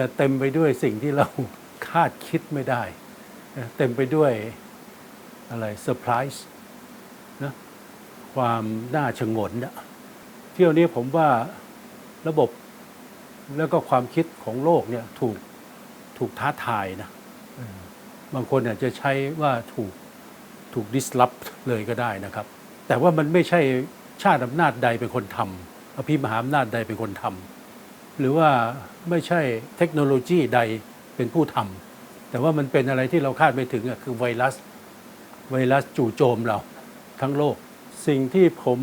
เนี่ยเต็มไปด้วยสิ่งที่เราคาดคิดไม่ได้นะเต็มไปด้วยอะไรเซอร์ไพรส์นะความน่าชงนนะเที่ยวนี้ผมว่าระบบแล้วก็ความคิดของโลกเนี่ยถูกถูกท้าทายนะเออบางคนอาจจะใช้ว่าถูกถูก disrupt เลยก็ได้นะครับ แต่ว่ามันไม่ใช่ชาติอำนาจใดเป็นคนทำอภิมหาอำนาจใดเป็นคนทำ หรือว่าไม่ใช่เทคโนโลยีใดเป็นผู้ทำแต่ว่ามันเป็นอะไรที่เราคาดไม่ถึงคือไวรัส ไวรัสจู่โจมเราทั้งโลก สิ่งที่ผม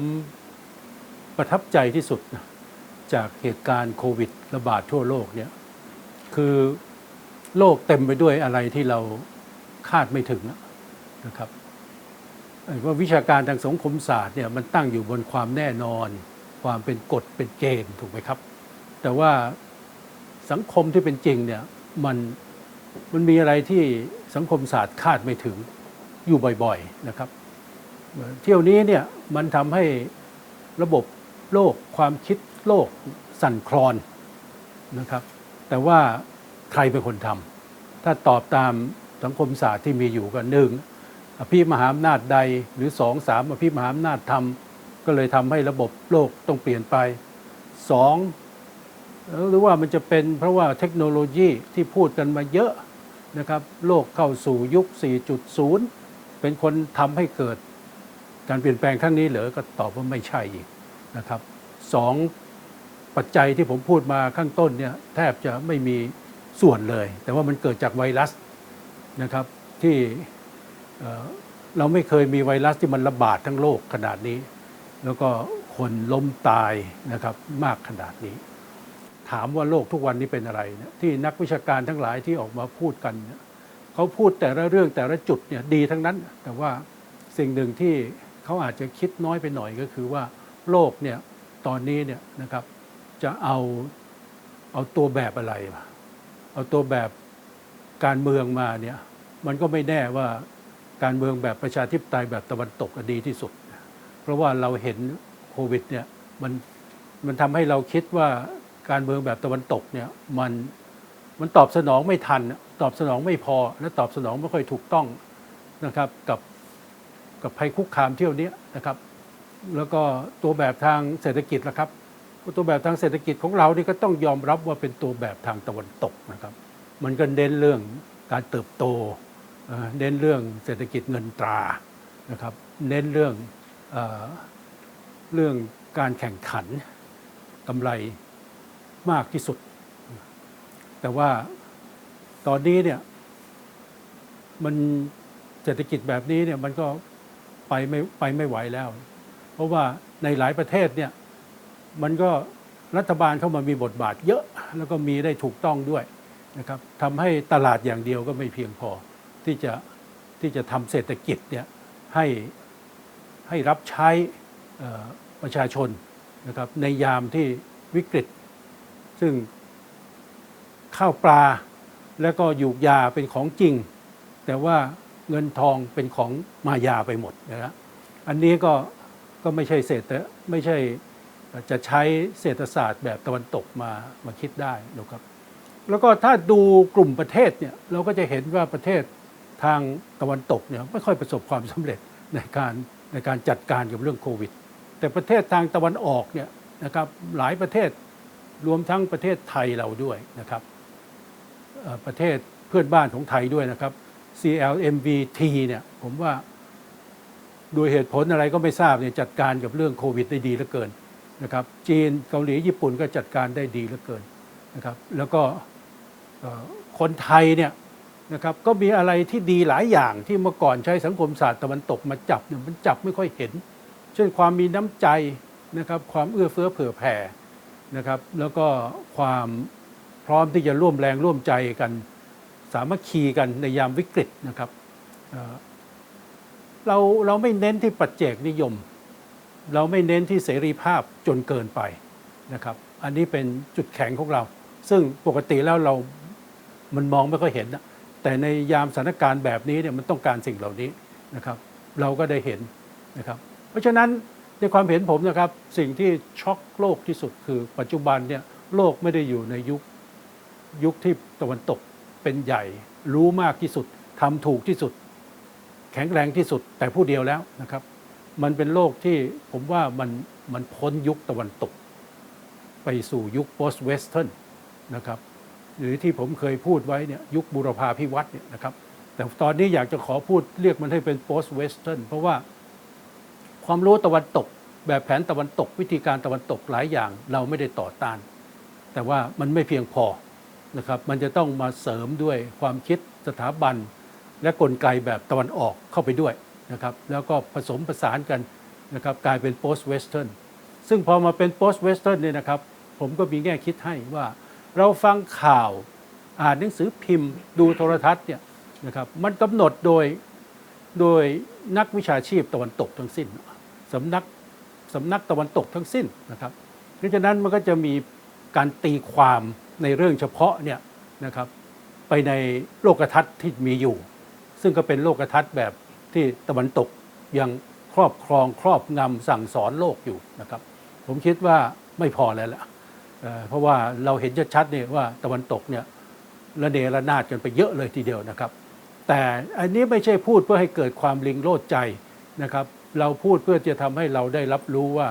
ประทับใจที่สุดจากเหตุการณ์โควิดระบาดทั่วโลกเนี่ยคือโลกเต็มไปด้วยอะไรที่เราคาดไม่ถึงนะครับว่าวิชาการทางสังคมศาสตร์เนี่ยมันตั้งอยู่บนความแน่นอน ความเป็นกฎเป็นเกณฑ์ถูกไหมครับ แต่ว่าสังคมที่เป็นจริงเนี่ยมันมันมีอะไรที่สังคมศาสตร์คาดไม่ถึงอยู่บ่อยๆนะครับ เที่ยวนี้เนี่ยมันทำให้ระบบโลกความคิดโลกสั่นคลอนนะครับ แต่ว่าใครเป็นคนทำถ้าตอบตามสังคมศาสตร์ที่มีอยู่ก็หนึ่งอภิมหาอำนาจใดหรือสองสามอภิมหาอำนาจทำก็เลยทำให้ระบบโลกต้องเปลี่ยนไปสอง หรือว่ามันจะเป็นเพราะว่าเทคโนโลยีที่พูดกันมาเยอะนะครับ โลกเข้าสู่ยุค 4.0 เป็นคนทำให้เกิด การเปลี่ยนแปลงครั้งนี้เหรอก็ตอบว่าไม่ใช่อีกนะครับสองปัจจัยที่ผมพูดมาข้างต้นเนี่ยแทบจะไม่มีส่วนเลย แต่ว่ามันเกิดจากไวรัสนะครับที่เอ่อเราไม่เคยมีไวรัสที่มันระบาดทั้งโลกขนาดนี้ แล้วก็คนล้มตายนะครับมากขนาดนี้ ถามว่าโลกทุกวันนี้เป็นอะไรเนี่ยที่นักวิชาการทั้งหลายที่ออกมาพูดกันเนี่ยเขาพูดแต่ละเรื่องแต่ละจุดเนี่ยดีทั้งนั้น แต่ว่าสิ่งหนึ่งที่เขาอาจจะคิดน้อยไปหน่อยก็คือว่าโลกเนี่ยตอนนี้เนี่ยนะครับจะเอาเอาตัวแบบอะไรมาเอาตัวแบบการเมืองมาเนี่ยมันก็ไม่แน่ว่าการเมืองแบบประชาธิปไตยแบบตะวันตกอะดีที่สุด เพราะว่าเราเห็นโควิดเนี่ยมันมันทำให้เราคิดว่า การเมืองแบบตะวันตกเนี่ยมันมันตอบสนองไม่ทัน ตอบสนองไม่พอ และตอบสนองไม่ค่อยถูกต้องนะครับกับกับภัยคุกคามเที่ยวนี้นะครับ แล้วก็ตัวแบบทางเศรษฐกิจละครับ ตัวแบบทางเศรษฐกิจของเรานี่ก็ต้องยอมรับว่าเป็นตัวแบบทางตะวันตกนะครับ มันก็เน้นเรื่องการเติบโตเน้นเรื่องเศรษฐกิจเงินตรานะครับ เน้นเรื่องเอเรื่องการแข่งขันกำไร มากที่สุด แต่ว่าตอนนี้เนี่ยมันเศรษฐกิจแบบนี้เนี่ยมันก็ไปไม่ไปไม่ไหวแล้ว เพราะว่าในหลายประเทศเนี่ยมันก็รัฐบาลเข้ามามีบทบาทเยอะแล้วก็มีได้ถูกต้องด้วยนะครับทำให้ตลาดอย่างเดียวก็ไม่เพียงพอที่จะที่จะทำเศรษฐกิจเนี่ยให้ให้รับใช้ประชาชนนะครับในยามที่วิกฤต ซึ่งข้าวปลาแล้วก็หยูกยาเป็นของจริง แต่ว่าเงินทองเป็นของมายาไปหมดนะครับอันนี้ก็ก็ไม่ใช่เศรษฐไม่ใช่จะใช้เศรษฐศาสตร์แบบตะวันตกมามาคิดได้นะครับ แล้วก็ถ้าดูกลุ่มประเทศเนี่ยเราก็จะเห็นว่าประเทศทางตะวันตกเนี่ยไม่ค่อยประสบความสำเร็จในการในการจัดการกับเรื่องโควิด แต่ประเทศทางตะวันออกเนี่ยนะครับหลายประเทศ รวมทั้งประเทศไทยเราด้วยนะครับประเทศเพื่อนบ้านของไทยด้วยนะครับ CLMVT เนี่ยผมว่าโดยเหตุผลอะไรก็ไม่ทราบเนี่ยจัดการกับเรื่องโควิดได้ดีเหลือเกินนะครับ จีนเกาหลีญี่ปุ่นก็จัดการได้ดีเหลือเกินนะครับ แล้วก็คนไทยเนี่ยนะครับก็มีอะไรที่ดีหลายอย่างที่เมื่อก่อนใช้สังคมศาสตร์ตะวันตกมาจับเนี่ยมันจับไม่ค่อยเห็น เช่นความมีน้ำใจนะครับความเอื้อเฟื้อเผื่อแผ่ นะครับแล้วก็ความพร้อมที่จะร่วมแรงร่วมใจกัน สามัคคีกันในยามวิกฤตนะครับเราเราไม่เน้นที่ปัจเจกนิยม เราไม่เน้นที่เสรีภาพจนเกินไปนะครับ อันนี้เป็นจุดแข็งของเรา ซึ่งปกติแล้วเรา มันมองไม่ค่อยเห็นนะแต่ในยามสถานการณ์แบบนี้เนี่ยมันต้องการสิ่งเหล่านี้นะครับ เราก็ได้เห็นนะครับ เพราะฉะนั้น ในความเห็นผมนะครับ สิ่งที่ช็อกโลกที่สุดคือปัจจุบันเนี่ยโลกไม่ได้อยู่ในยุคยุคที่ตะวันตกเป็นใหญ่ รู้มากที่สุดทำถูกที่สุด แข็งแรงที่สุด แต่ผู้เดียวแล้วนะครับ มันเป็นโลกที่ผมว่ามันมันพ้นยุคตะวันตก ไปสู่ยุค post western นะครับหรือที่ผมเคยพูดไว้เนี่ยยุคบุรพาพิวัตรเนี่ยนะครับ แต่ตอนนี้อยากจะขอพูดเรียกมันให้เป็น post western เพราะว่า ความรู้ตะวันตก แบบแผนตะวันตก วิธีการตะวันตกหลายอย่าง เราไม่ได้ต่อต้าน แต่ว่ามันไม่เพียงพอนะครับมันจะต้องมาเสริมด้วยความคิดสถาบัน และกลไกแบบตะวันออกเข้าไปด้วยนะครับแล้วก็ผสมผสานกันนะครับกลายเป็น post western ซึ่งพอมาเป็น post western เนี่ยนะครับผมก็มีแง่คิดให้ว่า เราฟังข่าวอ่านหนังสือพิมพ์ดูโทรทัศน์เนี่ยนะครับมันกำหนดโดยโดยนักวิชาชีพตะวันตกทั้งสิ้น สำนักสำนักตะวันตกทั้งสิ้นนะครับ เพราะฉะนั้นมันก็จะมีการตีความในเรื่องเฉพาะเนี่ยนะครับไปในโลกทัศน์ที่มีอยู่ ซึ่งก็เป็นโลกทัศน์แบบที่ตะวันตกยังครอบครองครอบงำสั่งสอนโลกอยู่นะครับ ผมคิดว่าไม่พอแล้วล่ะเเพราะว่าเราเห็นชัดๆเนี่ยว่าตะวันตกเนี่ยระเนระนาดกันไปเยอะเลยทีเดียวนะครับ แต่อันนี้ไม่ใช่พูดเพื่อให้เกิดความลิงโลดใจนะครับ เราพูดเพื่อจะทำให้เราได้รับรู้ว่า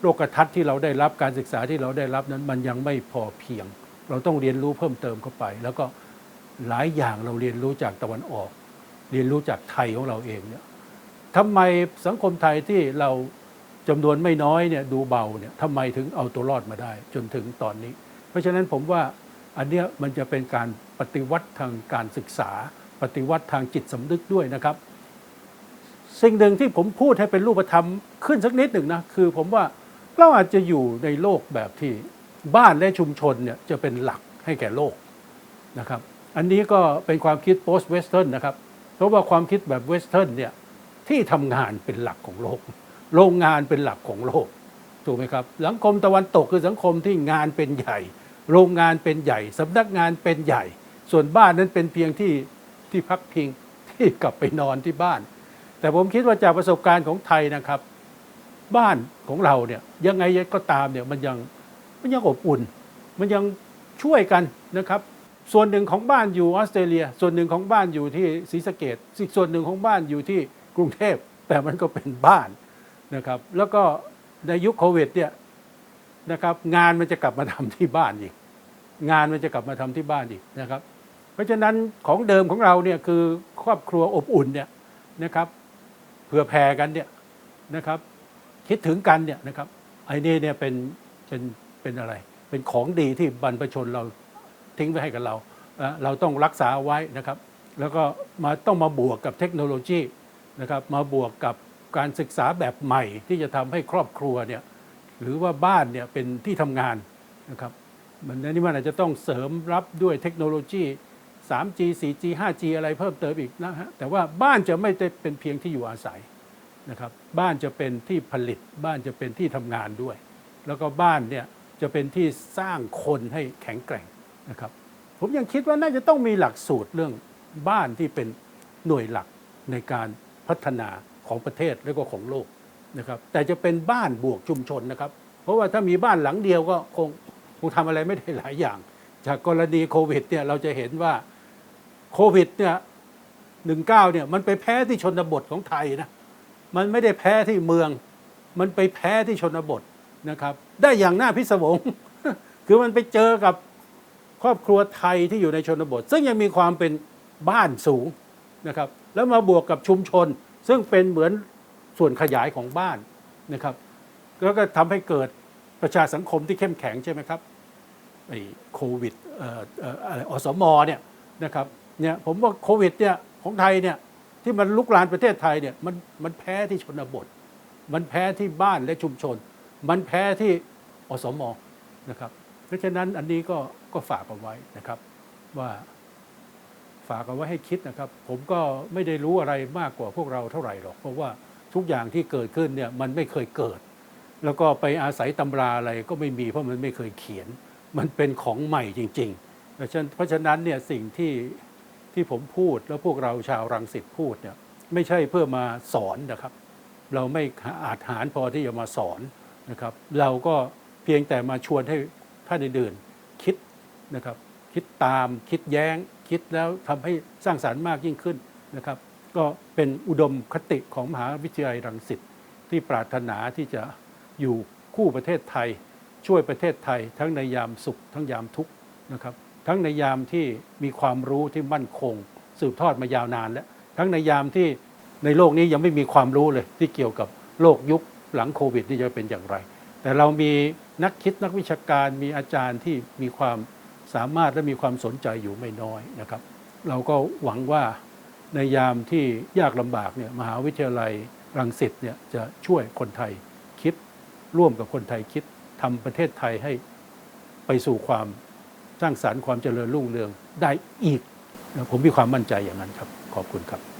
โลกทัศน์ที่เราได้รับการศึกษาที่เราได้รับนั้นมันยังไม่พอเพียง เราต้องเรียนรู้เพิ่มเติมเข้าไป แล้วก็หลายอย่างเราเรียนรู้จากตะวันออก เรียนรู้จากไทยของเราเองเนี่ยทำไมสังคมไทยที่เราจำนวนไม่น้อยเนี่ยดูเบาเนี่ยทำไมถึงเอาตัวรอดมาได้ จนถึงตอนนี้ เพราะฉะนั้นผมว่าอันเนี้ยมันจะเป็นการปฏิวัติทางการศึกษา ปฏิวัติทางจิตสำนึกด้วยนะครับ สิ่งหนึ่งที่ผมพูดให้เป็นรูปธรรมขึ้นสักนิดหนึ่งนะคือผมว่าเราอาจจะอยู่ในโลกแบบที่บ้านและชุมชนเนี่ยจะเป็นหลักให้แก่โลกนะครับ อันนี้ก็เป็นความคิด post western นะครับ เพราะว่าความคิดแบบเวสเทิร์นเนี่ยที่ทำงานเป็นหลักของโลก โรงงานเป็นหลักของโลกถูกไหมครับสังคมตะวันตกคือสังคมที่งานเป็นใหญ่ โรงงานเป็นใหญ่สำนักงานเป็นใหญ่ ส่วนบ้านนั้นเป็นเพียงที่ที่พักพิงที่กลับไปนอนที่บ้าน แต่ผมคิดว่าจากประสบการณ์ของไทยนะครับ บ้านของเราเนี่ยยังไงก็ตามเนี่ยมันยังมันยังอบอุ่น มันยังช่วยกันนะครับ ส่วนหนึ่งของบ้านอยู่ออสเตรเลีย ส่วนหนึ่งของบ้านอยู่ที่ศรีสะเกดอีกส่วนหนึ่งของบ้านอยู่ที่กรุงเทพแต่มันก็เป็นบ้านนะครับ แล้วก็ในยุคโควิดเนี่ยนะครับ งานมันจะกลับมาทำที่บ้านอีก งานมันจะกลับมาทำที่บ้านอีกนะครับ เพราะฉะนั้นของเดิมของเราเนี่ยคือครอบครัวอบอุ่นเนี่ยนะครับ เผื่อแผ่กันเนี่ยนะครับ คิดถึงกันเนี่ยนะครับไอ้นี่เนี่ยเป็นเป็นเป็นอะไร เป็นของดีที่บรรพชนเราทิ้งไว้ให้กับเรา เราต้องรักษาไว้นะครับ แล้วก็มาต้องมาบวกกับเทคโนโลยีนะครับ มาบวกกับการศึกษาแบบใหม่ที่จะทำให้ครอบครัวเนี่ยหรือว่าบ้านเนี่ยเป็นที่ทำงานนะครับมันนี้มันอาจจะต้องเสริมรับด้วยเทคโนโลยี 3G 4G 5G อะไรเพิ่มเติมอีกนะฮะแต่ว่าบ้านจะไม่ได้เป็นเพียงที่อยู่อาศัยนะครับบ้านจะเป็นที่ผลิตบ้านจะเป็นที่ทำงานด้วย แล้วก็บ้านเนี่ยจะเป็นที่สร้างคนให้แข็งแกร่งนะครับผมยังคิดว่าน่าจะต้องมีหลักสูตรเรื่องบ้านที่เป็นหน่วยหลักในการพัฒนาของประเทศและก็ของโลกนะครับแต่จะเป็นบ้านบวกชุมชนนะครับ เพราะว่าถ้ามีบ้านหลังเดียวก็คงคงทำอะไรไม่ได้หลายอย่าง จากกรณีโควิดเนี่ยเราจะเห็นว่า โควิดเนี่ยหนึ่งเก้าเนี่ยมันไปแพ้ที่ชนบทของไทยนะมันไม่ได้แพ้ที่เมือง มันไปแพ้ที่ชนบทนะครับ ได้อย่างน่าพิศวงคือมันไปเจอกับครอบครัวไทยที่อยู่ในชนบท ซึ่งยังมีความเป็นบ้านสูงนะครับ แล้วมาบวกกับชุมชน ซึ่งเป็นเหมือนส่วนขยายของบ้านนะครับ แล้วก็ทำให้เกิดประชาสังคมที่เข้มแข็งใช่ไหมครับไอ้โควิดเอ่ออออะไรอสมเนี่ยนะครับ เนี่ยผมว่าโควิดเนี่ยของไทยเนี่ยที่มันลุกลานประเทศไทยเนี่ยมันมันแพ้ที่ชนบท มันแพ้ที่บ้านและชุมชน มันแพ้ที่อสมนะครับ เพราะฉะนั้นอันนี้ก็ก็ฝากเอาไว้นะครับว่าฝากเอาไว้ให้คิดนะครับ ผมก็ไม่ได้รู้อะไรมากกว่าพวกเราเท่าไหร่หรอก เพราะว่าทุกอย่างที่เกิดขึ้นเนี่ยมันไม่เคยเกิด แล้วก็ไปอาศัยตำราอะไรก็ไม่มีเพราะมันไม่เคยเขียน มันเป็นของใหม่จริง ๆ เพราะฉะนั้นเพราะฉะนั้นเนี่ยสิ่งที่ ที่ผมพูดแล้วพวกเราชาวรังสิตพูดเนี่ยไม่ใช่เพื่อมาสอนนะครับ เราไม่อาจหารพอที่จะมาสอนนะครับ เราก็เพียงแต่มาชวนให้ท่านอื่นๆคิดนะครับ คิดตามคิดแย้ง คิดแล้วทำให้สร้างสารรค์มากยิ่งขึ้นนะครับ ก็เป็นอุดมคติของมหาวิทยาลัยรังสิตที่ปรารถนาที่จะอยู่คู่ประเทศไทย ช่วยประเทศไทย ทั้งในยามสุขทั้งยามทุกข์นะครับ ทั้งในยามที่มีความรู้ที่มั่นคง สืบทอดมายาวนานแล้วทั้งในยามที่ในโลกนี้ยังไม่มีความรู้เลยที่เกี่ยวกับโลกยุคหลังโควิดนี่จะเป็นอย่างไร แต่เรามีนักคิดนักวิชาการมีอาจารย์ที่มีความสามารถและมีความสนใจอยู่ไม่น้อยนะครับ เราก็หวังว่าในยามที่ยากลำบากเนี่ยมหาวิทยาลัยรังสิตเนี่ยจะช่วยคนไทยคิดร่วมกับคนไทยคิดทำประเทศไทยให้ไปสู่ความ สร้างสารรค์ความเจริญรุ่งเรืองได้อีก ผมมีความมั่นใจอย่างนั้นครับ ขอบคุณครับ